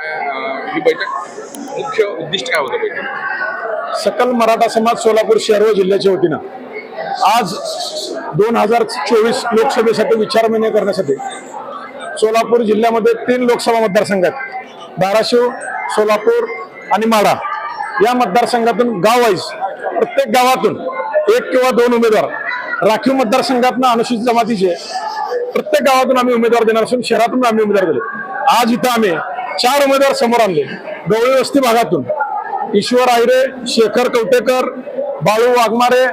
ही बैठक मुख्य उद्दिष्ट काय होतं बैठक सकल मराठा समाज सोलापूर शहर व जिल्ह्याच्या वतीनं आज दोन हजार चोवीस लोकसभेसाठी विचारविनिमय करण्यासाठी सोलापूर जिल्ह्यामध्ये तीन लोकसभा मतदारसंघ आहेत धाराशिव सोलापूर आणि माढा या मतदारसंघातून गाव वाईज प्रत्येक गावातून एक किंवा दोन उमेदवार राखीव मतदारसंघातनं अनुसूचित जमातीचे प्रत्येक गावातून आम्ही उमेदवार देणार असून शहरातून आम्ही उमेदवार दिले आज इथं आम्ही चार उमेदवार समोर आणले. डोळे वस्ती भागातून. ईश्वर आयरे शेखर कवटेकर बाळू वाघमारे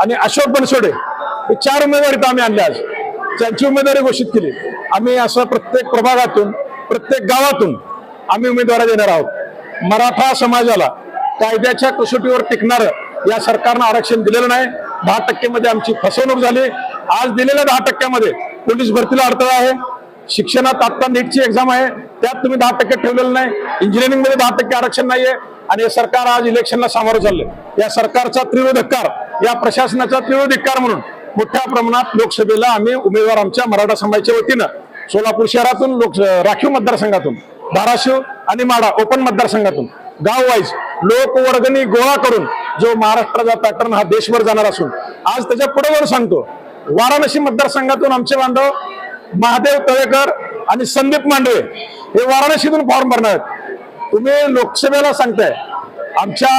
आणि अशोक बनसोडे हे चार उमेदवार इथं आम्ही आणले आज. त्यांची उमेदवारी घोषित केली. आम्ही असं प्रत्येक प्रभागातून प्रत्येक गावातून आम्ही उमेदवारी देणार आहोत. मराठा समाजाला कायद्याच्या कसोटीवर टिकणारं या सरकारनं आरक्षण दिलेलं नाही. दहा टक्केमध्ये आमची फसवणूक झाली. आज दिलेल्या दहा टक्क्यामध्ये पोलीस भरतीला अडथळा आहे. शिक्षणात आत्ता नीटची एक्झाम आहे. त्यात तुम्ही दहा टक्के ठेवलेलं नाही. इंजिनिअरिंगमध्ये दहा टक्के आरक्षण नाहीये. आणि हे सरकार आज इलेक्शनला सामोरं चाललंय. या सरकारचा तीव्र या प्रशासनाचा तीव्र धिक्कार म्हणून मोठ्या प्रमाणात लोकसभेला आम्ही उमेदवार आमच्या मराठा समाजाच्या वतीनं सोलापूर शहरातून लोक राखीव मतदारसंघातून धाराशिव आणि माडा ओपन मतदारसंघातून गाव वाईज लोकवर्गणी गोळा करून जो महाराष्ट्राचा पॅटर्न हा देशभर जाणार असून आज त्याच्या पुढे सांगतो वाराणसी मतदारसंघातून आमचे बांधव महादेव तळेकर आणि संदीप मांडवे हे वाराणसीतून फॉर्म भरणार आहेत. तुम्ही लोकसभेला सांगताय आमच्या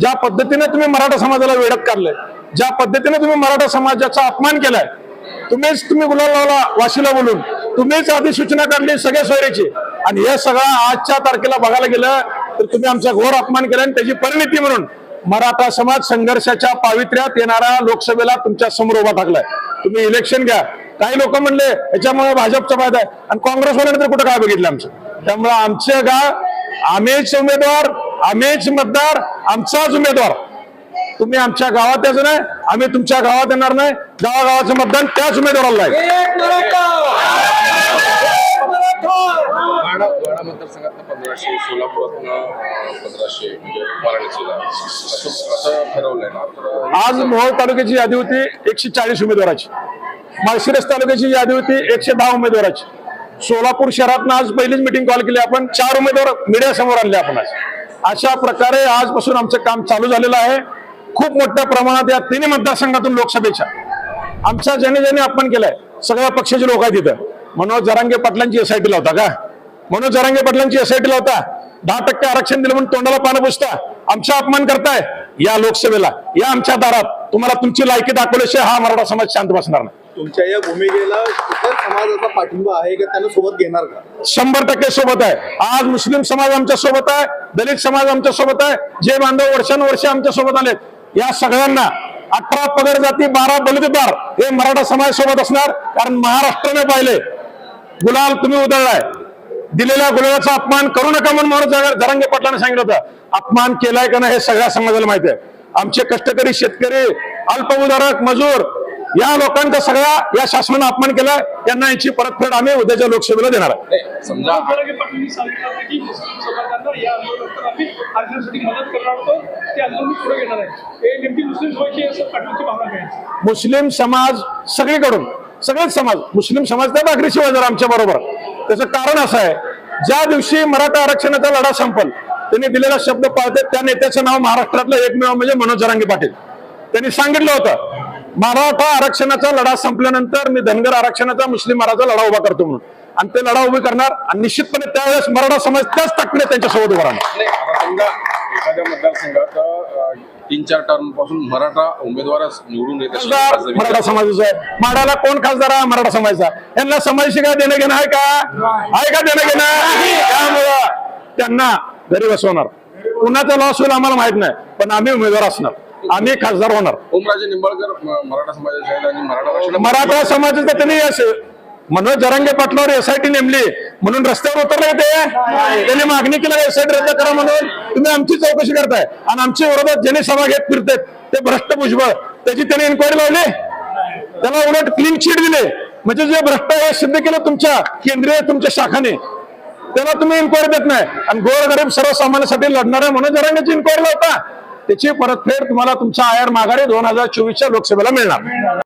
ज्या पद्धतीने तुम्ही मराठा समाजाला वेळत काढलंय ज्या पद्धतीने तुम्ही मराठा समाजाचा अपमान केलाय तुम्हीच तुम्ही गुलाल लावला वाशीला बोलून तुम्हीच अधिसूचना काढली सगळ्या सोयरीची आणि हे सगळं आजच्या तारखेला बघायला गेलं तर तुम्ही आमचा घोर अपमान केला आणि त्याची परिणिती म्हणून मराठा समाज संघर्षाच्या पावित्र्यात येणाऱ्या लोकसभेला तुमच्यासमोर उभा टाकलाय. तुम्ही इलेक्शन घ्या. काही लोक म्हणले याच्यामुळे भाजपचा फायदा आहे. आणि काँग्रेसवाल्याने तर कुठं काय बघितलं आमचं? त्यामुळे आमचे गाव आम्हीच उमेदवार आम्हीच मतदार आमचाच उमेदवार. तुम्ही आमच्या गावात यायचं नाही आम्ही तुमच्या गावात येणार नाही. गावागावाचं मतदान त्याच उमेदवाराला पंधराशे म्हणजे आज मोहोळ तालुक्याची यादी होती एकशे चाळीस उमेदवाराची. माळशिरस तालुक्याची यादी होती एकशे दहा उमेदवाराची. सोलापूर शहरातनं आज पहिलीच मिटिंग कॉल केली आपण. चार उमेदवार मीडियासमोर आणले आपण आज. अशा प्रकारे आजपासून आमचं काम चालू झालेलं आहे. खूप मोठ्या प्रमाणात या तिन्ही मतदारसंघातून लोकसभेच्या. आमच्या ज्याने ज्याने अपमान केलाय सगळ्या पक्षाचे लोक आहेत तिथं मनोज जरांगे पाटलांची एसआयटी लावता का? मनोज जरांगे पाटलांची एसआयटी लावता दहा टक्के आरक्षण दिलं म्हणून तोंडाला पानं पुसता. आमचा अपमान करताय या लोकसभेला. या आमच्या दारात. तुम्हाला तुमची लायकी दाखवल्याशिवाय हा मराठा समाज शांत बसणार नाही. तुमच्या या भूमिकेला इतर समाजाचा पाठिंबा आहे का? त्यांना सोबत घेणार का? शंभर टक्के सोबत आहे. आज मुस्लिम समाज आमच्यासोबत आहे दलित समाज आमच्यासोबत आहे जे बांधव वर्षानुवर्ष आमच्यासोबत आले या सगळ्यांना अठरा पगड जाती बारा बलितदार हे मराठा समाज सोबत असणार कारण महाराष्ट्राने पाहिले. गुलाल तुम्ही उधळलाय. दिलेल्या गुलालाचा अपमान करू नका म्हणून म्हणून धरंगे पाटलाने सांगितलं होतं. अपमान केलाय का नाही हे सगळ्या समाजाला माहिती आहे. आमचे कष्टकरी शेतकरी अल्पभूधारक मजूर या लोकांचा सगळ्या या शासनानं अपमान केलाय त्यांना यांची परतफेड आम्ही उद्याच्या लोकसभेला देणार आहे. समजा मुस्लिम हे समाज सगळीकडून सगळेच समाज मुस्लिम समाज त्या भाकरी शिवाय जर आमच्या बरोबर. त्याचं कारण असं आहे ज्या दिवशी मराठा आरक्षणाचा लढा संपल त्यांनी दिलेला शब्द पाळते त्या नेत्याचं नाव महाराष्ट्रातलं एकमेव म्हणजे मनोज जरांगे पाटील. त्यांनी सांगितलं होतं मराठा आरक्षणाचा लढा संपल्यानंतर मी धनगर आरक्षणाचा मुस्लिम मराठा लढा उभा करतो म्हणून. आणि ते लढा उभे करणार आणि निश्चितपणे त्यावेळेस मराठा समाज त्याच ताकदीने त्यांच्यासोबत उभा राहणार. मतदारसंघात तीन चार टर्मपासून मराठा उमेदवारच निवडून येत मराठा समाजाचा आहे. माडाला कोण खासदार आहे? मराठा समाजाचा यांना समाजाशी काय देणं घेणं आहे का? आहे का देणं घेणं त्यामुळं त्यांना घरी बसवणार. कुणाचा लॉस होईल आम्हाला माहीत नाही पण आम्ही उमेदवार असणार. आम्ही खासदार होणार. ओमराजे निंबाळकर मराठा समाजाचे आणि मराठा मराठा समाजाचा त्यांनी असं मनोज जरांगे पाटलावर एसआयटी नेमली म्हणून रस्त्यावर उतरले ते? त्यांनी मागणी केली एसआयटी रद्द करा म्हणून? तुम्ही आमची चौकशी करताय. आणि आमच्या विरोधात ज्यांनी सभा घेत फिरतात ते भ्रष्ट भुजबळ. त्याची त्यांनी इन्क्वायरी लावली. त्याला उलट क्लीन शीट दिले. म्हणजे जे भ्रष्ट आहे सिद्ध केलं तुमच्या केंद्रीय तुमच्या शाखाने. त्याला तुम्ही इन्क्वायरी देत नाही. आणि गोरगरीब सर्वसामान्यांसाठी लढणाऱ्या मनोज जरांगेची इन्क्वायरी लावता. त्याची परतफेड तुम्हाला तुमच्या आयर माघारी दोन हजार चोवीसच्या लोकसभेला मिळणार.